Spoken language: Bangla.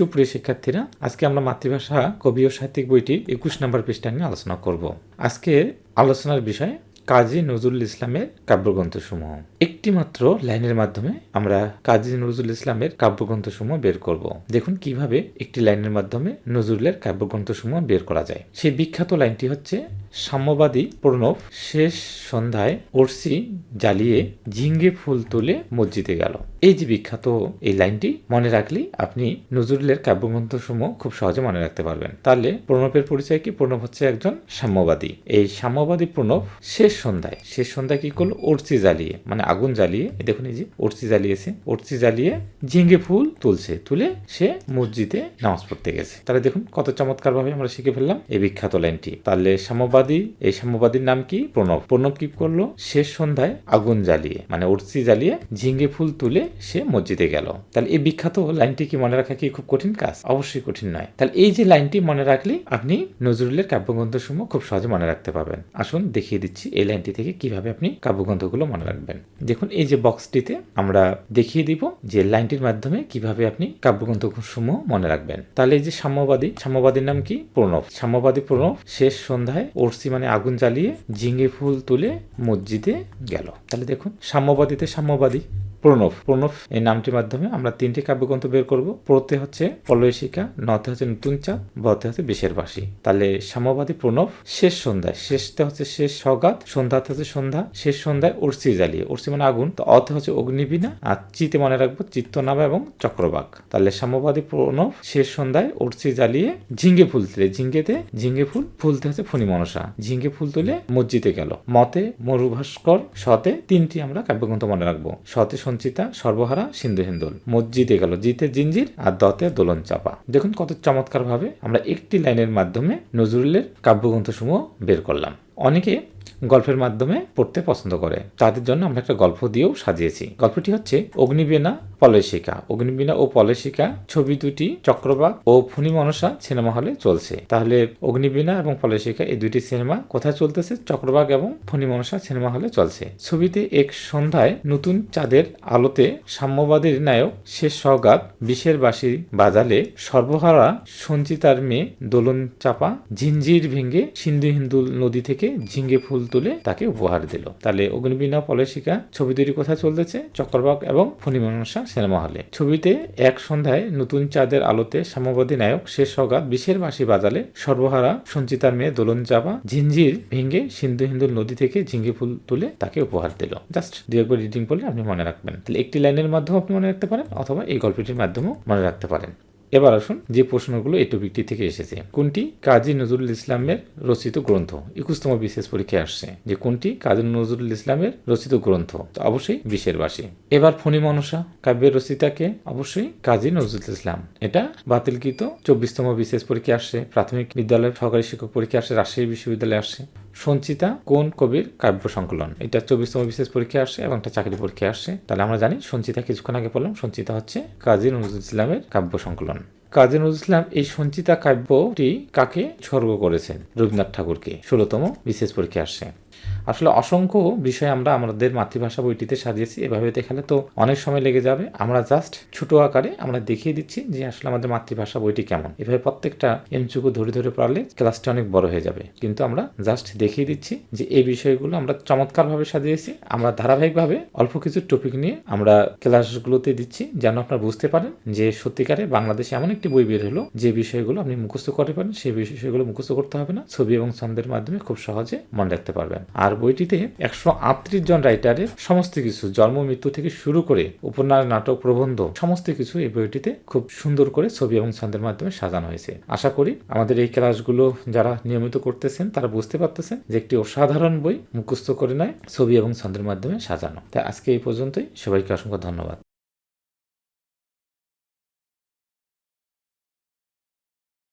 সুপ্রিয় শিক্ষার্থীরা, আজকে আমরা মাতৃভাষা, কবি ও সাহিত্যিক বইটির একুশ নম্বর পৃষ্ঠা নিয়ে আলোচনা করব। আজকে আলোচনার বিষয় কাজী নজরুল ইসলামের কাব্যগ্রন্থসমূহ। একটি মাত্র লাইনের মাধ্যমে আমরা কাজী নজরুল ইসলামের কাব্যগ্রন্থসমূহ বের করব। দেখুন কীভাবে একটি লাইনের মাধ্যমে নজরুলের কাব্যগ্রন্থসমূহ বের করা যায়। সেই বিখ্যাত লাইনটি হচ্ছে সাম্যবাদী প্রণব শেষ সন্ধ্যায় ওরসি জ্বালিয়ে ঝিঙ্গে ফুল তুলে মসজিদে গেল। এই যে বিখ্যাত এই লাইনটি, মনে রাখলেই আপনি নজরুলের কাব্যগ্রন্থসমূহ খুব সহজে মনে রাখতে পারবেন। তাহলে প্রণবের পরিচয় কি? প্রণব হচ্ছে একজন সাম্যবাদী। এই সাম্যবাদী প্রণব শেষ সন্ধ্যায় শেষ সন্ধ্যায় কি করল? ওরসি জ্বালিয়ে মানে আগুন জ্বালিয়ে দেখুন এই যে ওরসি জ্বালিয়েছে ওরসি জ্বালিয়ে ঝিঙ্গে ফুল তুলছে, তুলে সে মসজিদে নামাজ পড়তে গেছে। তাহলে দেখুন কত চমৎকার ভাবে আমরা শিখে ফেললাম এই বিখ্যাত লাইনটি। তাহলে সাম্যবাদী এই সাম্যবাদীর নাম কি? প্রণব। প্রণব কি করল? শেষ সন্ধ্যায় আগুন জ্বালিয়ে মানে ওরসি জ্বালিয়ে ঝিঙ্গে ফুল তুলে সে মসজিদে গেল। তাহলে এই বিখ্যাত লাইনটি কি মনে রাখা কি খুব কঠিন কাজ? অবশ্যই কঠিন নয়। তাহলে এই যে লাইনটি মনে রাখলে আপনি নজরুলের কাব্যগ্রন্থসমূহ খুব সহজে মনে রাখতে পারবেন। আসুন দেখিয়ে দিচ্ছি এই লাইনটি থেকে কীভাবে আপনি কাব্যগ্রন্থগুলো মনে রাখবেন। দেখুন, এই যে বক্সটিতে আমরা দেখিয়ে দিব যে লাইনটির মাধ্যমে কীভাবে আপনি কাব্যগ্রন্থসমূহ মনে রাখবেন। তাহলে এই যে সাম্যবাদী, সাম্যবাদীর নাম কি? প্রণব। সাম্যবাদী প্রণব শেষ সন্ধ্যায় ওরসি মানে আগুন জ্বালিয়ে ঝিঙে ফুল তুলে মসজিদে গেল। তাহলে দেখুন সাম্যবাদীতে সাম্যবাদী। প্রণব। প্রণব এই নামটির মাধ্যমে আমরা তিনটি কাব্যগ্রন্থ বের করব। প্রতে হচ্ছে পলয়শিকা নতে হচ্ছে নতুন চাপ বতে হচ্ছে বিশের বাসী তাহলে সাম্যবাদী প্রণব শেষ সন্ধ্যায়। শেষটা হচ্ছে শেষ সগাত, সন্ধ্যাতে হচ্ছে সন্ধ্যা, শেষ সন্ধ্যায় উর্সি জ্বালিয়ে উর্সি মানে আগুন। তো অতে হচ্ছে অগ্নিবীণা আর চিতে মনে রাখব চিত্তনাভা এবং চক্রবাক। তাহলে সাম্যবাদী প্রণব শেষ সন্ধ্যায় উর্সি জ্বালিয়ে ঝিঙ্গে ফুল তুলে। ঝিঙ্গেতে ঝিঙ্গে ফুল, ফুলতে হচ্ছে ফণি মনসা। ঝিঙ্গে ফুল তুলে মসজিদে গেল। মতে মরুভাস্কর সতে তিনটি আমরা কাব্যগ্রন্থ মনে রাখব। সতে সঞ্চিতা, সর্বহারা, সিন্ধু হিন্দুল। মসজিদে গেল জিতে জিঞ্জির আর দতে দোলন চাপা। দেখুন কত চমৎকার ভাবে আমরা একটি লাইনের মাধ্যমে নজরুলের কাব্যগ্রন্থ সমূহ বের করলাম। অনেকে গল্পের মাধ্যমে পড়তে পছন্দ করে। তাদের জন্য আমরা একটা গল্প দিয়েও সাজিয়েছি। গল্পটি হচ্ছে অগ্নিবীণা, পলয়শিকা। অগ্নিবীণা ও পলয়শিকা ছবি দুটি চক্রবাক ও ফুনি মনসা সিনেমা হলে চলছে। তাহলে অগ্নিবীণা এবং পলয়শিকা এই দুটি সিনেমা কোথায় চলতেছে? চক্রবাক এবং ফণি মনসা সিনেমা হলে চলছে। ছবিতে এক সন্ধ্যায় নতুন চাঁদের আলোতে সাম্যবাদীর নায়ক শেষ সগাত বিশের বাসি বাজালে সর্বহারা সঞ্চিতার মেয়ে দোলন চাপা ঝিঞ্জির ভেঙে সিন্ধু হিন্দু নদী থেকে ঝিঙ্গে ফুল তুলে তাকে উপহার দিল। তাহলে অগ্নিবীণা পলয়শিকা ছবি দুটি কোথায় চলতেছে, চক্রবাক এবং ফণিমনসা সিনেমা হলে। ছবিতে এক সন্ধ্যায় নতুন চাঁদের আলোতে সাম্যবাদী নায়ক শেষ সগাত বিশের বাসি বাজালে সর্বহারা সঞ্চিতার মেয়ে দোলন চাপা ঝিঞ্জির ভেঙে সিন্ধু হিন্দু নদী থেকে ঝিঙ্গে ফুল তুলে তাকে উপহার দিল। জাস্ট দু একবার রিডিং পড়লে আপনি মনে রাখবেন। তাহলে একটি লাইনের মাধ্যমে আপনি মনে রাখতে পারেন অথবা এই গল্পটির মাধ্যমেও মনে রাখতে পারেন। এবার আসুন যে প্রশ্নগুলো এই টপিকটি থেকে এসেছে। কোনটি? কাজী নজরুল ইসলামের রচিত গ্রন্থ। একুশতম বিশেষ পরীক্ষায় আসছে যে কোনটি কাজী নজরুল ইসলামের রচিত গ্রন্থ। অবশ্যই বিশের বাসী। এবার ফণি মনসা, কাব্যের রচিতাকে অবশ্যই কাজী নজরুল ইসলাম। এটা বাতিলকৃত চব্বিশতম বিশেষ পরীক্ষা আসছে, প্রাথমিক বিদ্যালয় সহকারী শিক্ষক পরীক্ষা আসছে, রাজশাহী বিশ্ববিদ্যালয়ে আসছে। সঞ্চিতা, কোন কবির কাব্য সংকলন? এটা চব্বিশতম বিশেষ পরীক্ষা আসছে এবং একটা চাকরি পরীক্ষা আসছে। তাহলে আমরা জানি, সঞ্চিতা কিছুক্ষণ আগে বললাম সঞ্চিতা হচ্ছে কাজী নজরুল ইসলামের কাব্য সংকলন। কাজী নজরুল ইসলাম, এই সঞ্চিতা কাব্যটি কাকে স্বর্গ করেছেন? রবীন্দ্রনাথ ঠাকুরকে, ষোলোতম বিশেষ পরীক্ষা আসছে। আসলে অসংখ্য বিষয় আমরা আমাদের মাতৃভাষা বইটিতে সাজিয়েছি, এভাবে দেখালে তো অনেক সময় লেগে যাবে। আমরা জাস্ট ছোট আকারে আমরা দেখিয়ে দিচ্ছি যে আসলে আমাদের মাতৃভাষা বইটি কেমন। এভাবে প্রত্যেকটা এমচুকু ধরে ধরে পড়ালে ক্লাসটা অনেক বড় হয়ে যাবে। কিন্তু আমরা জাস্ট দেখিয়ে দিচ্ছি যে এই বিষয়গুলো আমরা চমৎকারভাবে সাজিয়েছি। আমরা ধারাবাহিকভাবে অল্প কিছু টপিক নিয়ে আমরা ক্লাসগুলোতে দিচ্ছি যেন আপনারা বুঝতে পারেন যে সত্যিকারে বাংলাদেশে এমন একটি বই বের হলো যে বিষয়গুলো আপনি মুখস্থ করতে পারেন সেই বিষয়গুলো মুখস্থ করতে হবে না। ছবি এবং ছন্দের মাধ্যমে খুব সহজে মনে রাখতে পারবেন। আর বইটিতে একশো আটত্রিশ জন রাইটারের সমস্ত কিছু, জন্ম, মৃত্যু থেকে শুরু করে উপন্যাস, নাটক, প্রবন্ধ, সমস্ত কিছু এই বইটিতে খুব সুন্দর করে ছবি এবং ছন্দের মাধ্যমে সাজানো হয়েছে। আশা করি আমাদের এই ক্লাসগুলো যারা নিয়মিত করতেছেন, তারা বুঝতে পারতেছেন যে একটি অসাধারণ বই মুখস্থ করে নেয় ছবি এবং ছন্দের মাধ্যমে সাজানো। তাই আজকে এই পর্যন্তই। সবাইকে অসংখ্য ধন্যবাদ।